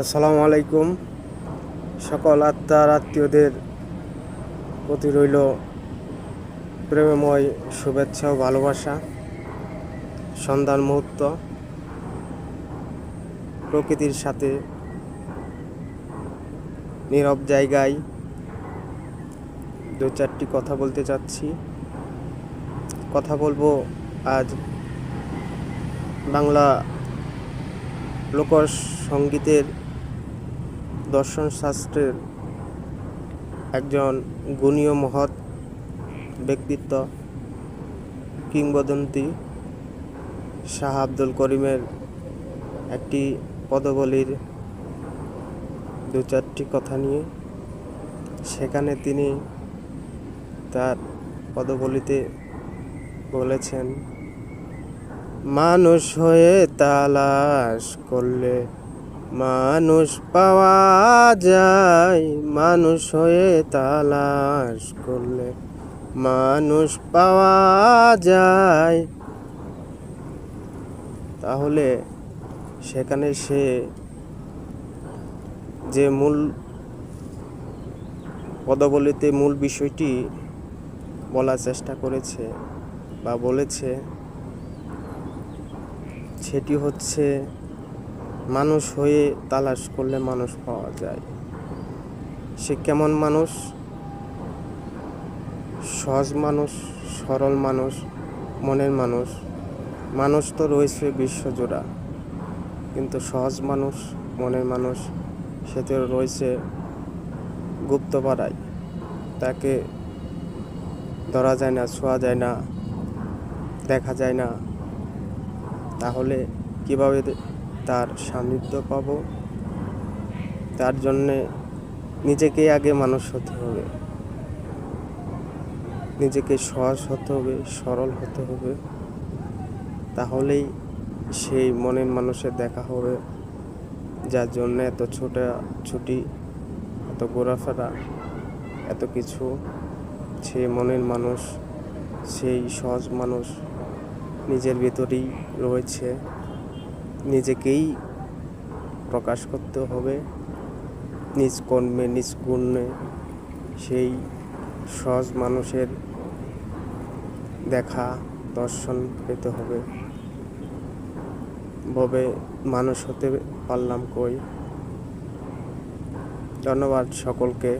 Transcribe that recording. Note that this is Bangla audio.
আসসালামু আলাইকুম। সকল আত্মার আত্মীয়দের প্রতি রইল প্রেমময় শুভেচ্ছা ও ভালোবাসা। সন্ধান মুহূর্ত প্রকৃতির সাথে নীরব জায়গায় দু চারটি কথা বলতে চাচ্ছি। কথা বলব আজ বাংলা লোকসঙ্গীতের শাস্ত্রের একজন গুণীয় মহৎ ব্যক্তিত্ব কিংবদন্তি শাহ আব্দুল করিমের একটি পদবলির দু চারটি কথা নিয়ে সেখানে তিনি তার পদবলিতে বলেছেন, মানুষ হয়ে তালাশ করলে মানুষ পাওয়া যায়, মানুষ হয়ে তালাশ করলে মানুষ পাওয়া যায়। তাহলে সেখানে সে যে মূল পদবলিতে মূল বিষয়টি বলার চেষ্টা করেছে বা বলেছে, সেটি হচ্ছে মানুষ হয়ে তালাশ করলে মানুষ পাওয়া যায়। সে কেমন মানুষ? সহজ মানুষ, সরল মানুষ, মনের মানুষ। মানুষ তো রয়েছে বিশ্বজোড়া, কিন্তু সহজ মানুষ, মনের মানুষ, সে তো রয়েছে গুপ্তপাড়ায়। তাকে ধরা যায় না, ছোঁয়া যায় না, দেখা যায় না। তাহলে কীভাবে তার সান্নিধ্য পাব। তার জন্যে নিজেকে আগে মানুষ হতে হবে। নিজেকে সহজ হতে হবে, সরল হতে হবে। তাহলেই সেই মনের মানুষের দেখা হবে, যার জন্য এত ছোটা ছুটি, এত ঘোরাফেরা, এত কিছু। সে মনের মানুষ, সেই সহজ মানুষ নিজের ভেতরেই রয়েছে। নিজেকেই প্রকাশ করতে হবে। নিজ কর্মে, নিজ গুণে সেই সহজ মানুষের দেখা, দর্শন পেতে হবে। ভবে মানুষ হতে পারলাম কই? ধন্যবাদ সকলকে।